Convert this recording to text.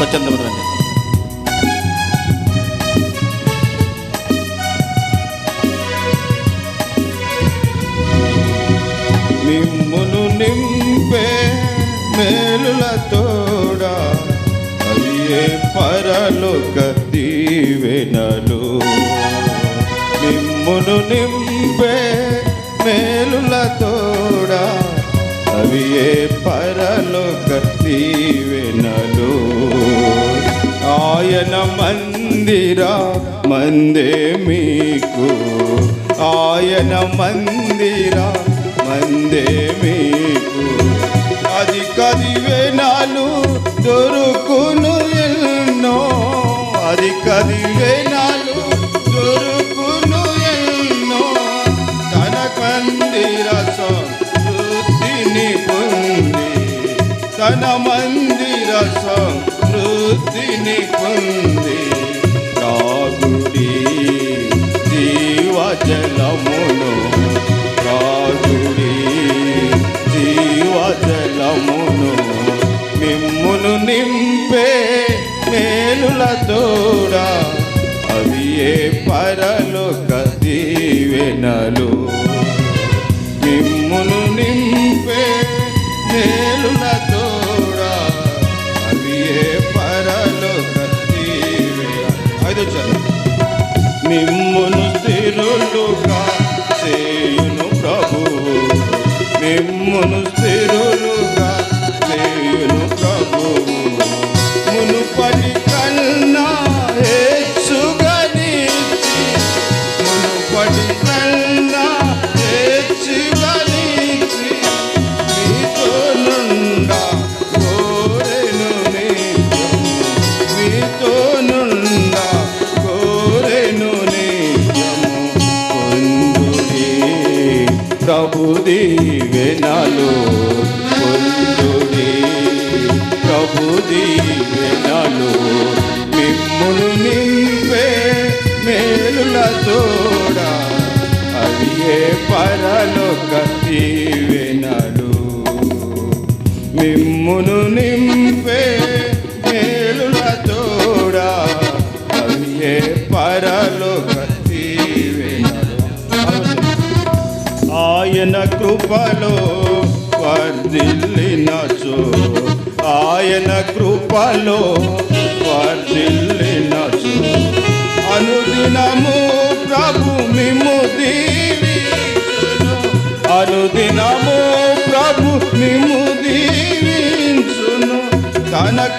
సత్యం రండి మిమ్మును నింపే మేలులతోడా అవి ఏ పరలోక దీవెనలు. మిమ్మును నింపే మేలులతోడా అవి ఏ పరలోక ఆయన మందిర మందే మీకు. ఆయన మందిర మందే మీకు. అది కదివేనాలు దొరుకును ఎన్నో. అది కదివేనాలు దొరుకును ఎన్నో. తన మందిర సంతృప్తిని పొంది తన సంతృప్తిని పొంది రాగుడి జీవజలమును రాగుడి జీవజలమును మిమ్మును నింపే మేలుల దూడా అవి ఏ పరలోక దీవెనలు? మిమ్మును నింపే మేలుల తోడా స్థిరులుగా చేయును ప్రభువు. మిమ్మును ప్రభు దీవెనలు పొందుడి. ప్రభు దీవెనలు మిమ్మును నింపే మేలుల తోడా. అవి ఏ పరలోక దీవెనలు మిమ్మును నింపే ఆయన కృపలో వర్ధిల్లినచో. ఆయన కృపలో వర్ధిల్లినచో. అనుదినము